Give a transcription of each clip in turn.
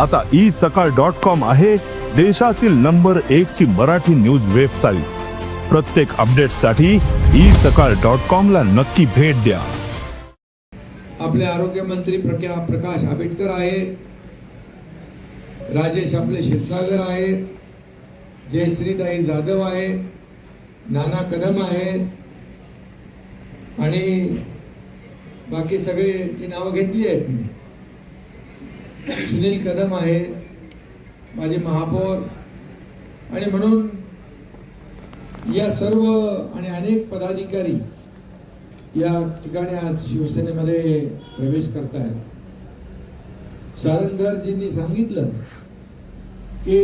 आता ई सकाळ dot com आहे देशातील नंबर एक ची मराठी न्यूज वेबसाईट. प्रत्येक अपडेटसाठी ई सकाळ डॉट कॉम ला नक्की भेट द्या. आपले आरोग्यमंत्री प्रका प्रकाश आंबेडकर आहेत राजेश आपले क्षीरसागर आहेत जयश्रीताई जाधव आहेत नाना कदम आहेत आणि बाकी सगळेची नावं घेतली आहेत मी. सुनील कदम आहे माझे महापौर. आणि म्हणून या सर्व आणि अनेक पदाधिकारी या ठिकाणी आज शिवसेनेमध्ये प्रवेश करतायत. सारंगधरजींनी सांगितलं की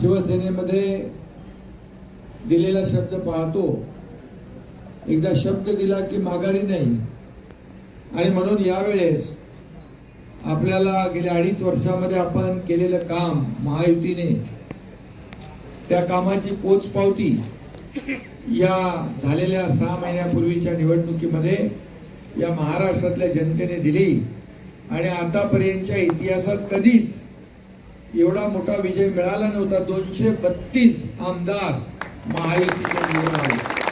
शिवसेनेमध्ये दिलेला शब्द पाळतो एकदा शब्द दिला की माघारी नाही. आणि म्हणून यावेळेस आपल्याला गेल्या अडीच वर्षामध्ये आपण केलेलं काम महायुतीने त्या कामाची पोचपावती या झालेल्या सहा महिन्यापूर्वीच्या निवडणुकीमध्ये या महाराष्ट्रातल्या जनतेने दिली. आणि आतापर्यंतच्या इतिहासात कधीच एवढा मोठा विजय मिळाला नव्हता. दोनशे बत्तीस आमदार महायुतीचे निवडून आले.